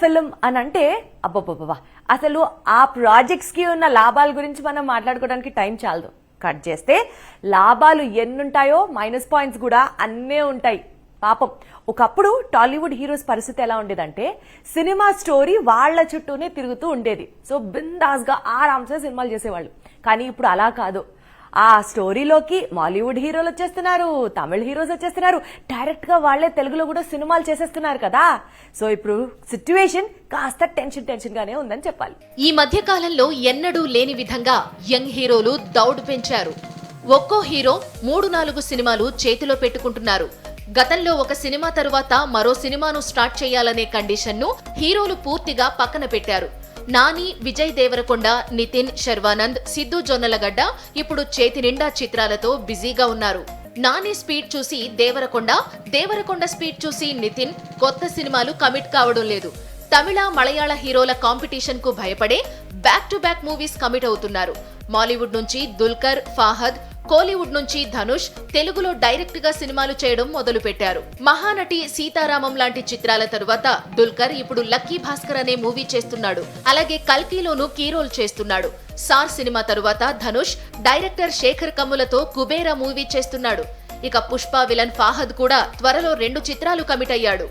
Film అని అంటే అబ్బబ్బబ్బా అసలు ఆ ప్రాజెక్ట్స్కి ఉన్న లాభాల గురించి మనం మాట్లాడుకోవడానికి టైం చాలదు. కట్ చేస్తే లాభాలు ఎన్నుంటాయో మైనస్ పాయింట్స్ కూడా అన్నే ఉంటాయి. పాపం ఒకప్పుడు టాలీవుడ్ హీరోస్ పరిస్థితి ఎలా ఉండేదంటే సినిమా స్టోరీ వాళ్ళ చుట్టూనే తిరుగుతూ ఉండేది. సో బిందాస్గా ఆరామ్సే సినిమాలు చేసేవాళ్ళు. కానీ ఇప్పుడు అలా కాదు. ఆ స్టోరీలోకి మాలీవుడ్ హీరోలు వచ్చేస్తున్నారు తమిళ హీరోస్ వచ్చేస్తున్నారు. డైరెక్ట్గా వాళ్ళే తెలుగులో కూడా సినిమాలు చేసేస్తున్నారు కదా. సో ఇప్పుడు సిచ్యువేషన్ కాస్త టెన్షన్ టెన్షన్ గానే ఉందని చెప్పాలి. ఈ మధ్య కాలంలో ఎన్నడూ లేని విధంగా యంగ్ హీరోలు దౌడ్ పెంచారు. ఒక్కో హీరో మూడు నాలుగు సినిమాలు చేతిలో పెట్టుకుంటున్నారు. గతంలో ఒక సినిమా తరువాత మరో సినిమాను స్టార్ట్ చేయాలనే కండిషన్ను హీరోలు పూర్తిగా పక్కన పెట్టారు. నాని విజయ్ దేవరకొండ నితిన్ శర్వానంద్ సిద్ధు జొన్నలగడ్డ ఇప్పుడు చేతి నిండా చిత్రాలతో బిజీగా ఉన్నారు. నాని స్పీడ్ చూసి దేవరకొండ దేవరకొండ స్పీడ్ చూసి నితిన్ కొత్త సినిమాలు కమిట్ కావడం లేదు. తమిళ మలయాళ హీరోల కాంపిటీషన్కు భయపడే back to back movies commit అవుతున్నారు. మాలీవుడ్ నుంచి దుల్కర్ ఫాహద్ కోలీవుడ్ నుంచి ధనుష్ తెలుగులో డైరెక్ట్గా సినిమాలు చేయడం మొదలు పెట్టారు మహానటి సీతారామం లాంటి చిత్రాల తరువాత దుల్కర్ ఇప్పుడు లక్కీ భాస్కర్ అనే మూవీ చేస్తున్నాడు. అలాగే కల్కీలోనూ కీరోల్ చేస్తున్నాడు. సార్ సినిమా తరువాత ధనుష్ డైరెక్టర్ శేఖర్ కమ్ములతో కుబేరా మూవీ చేస్తున్నాడు. ఇక పుష్ప విలన్ ఫాహద్ కూడా త్వరలో రెండు చిత్రాలు కమిట్ అయ్యాడు.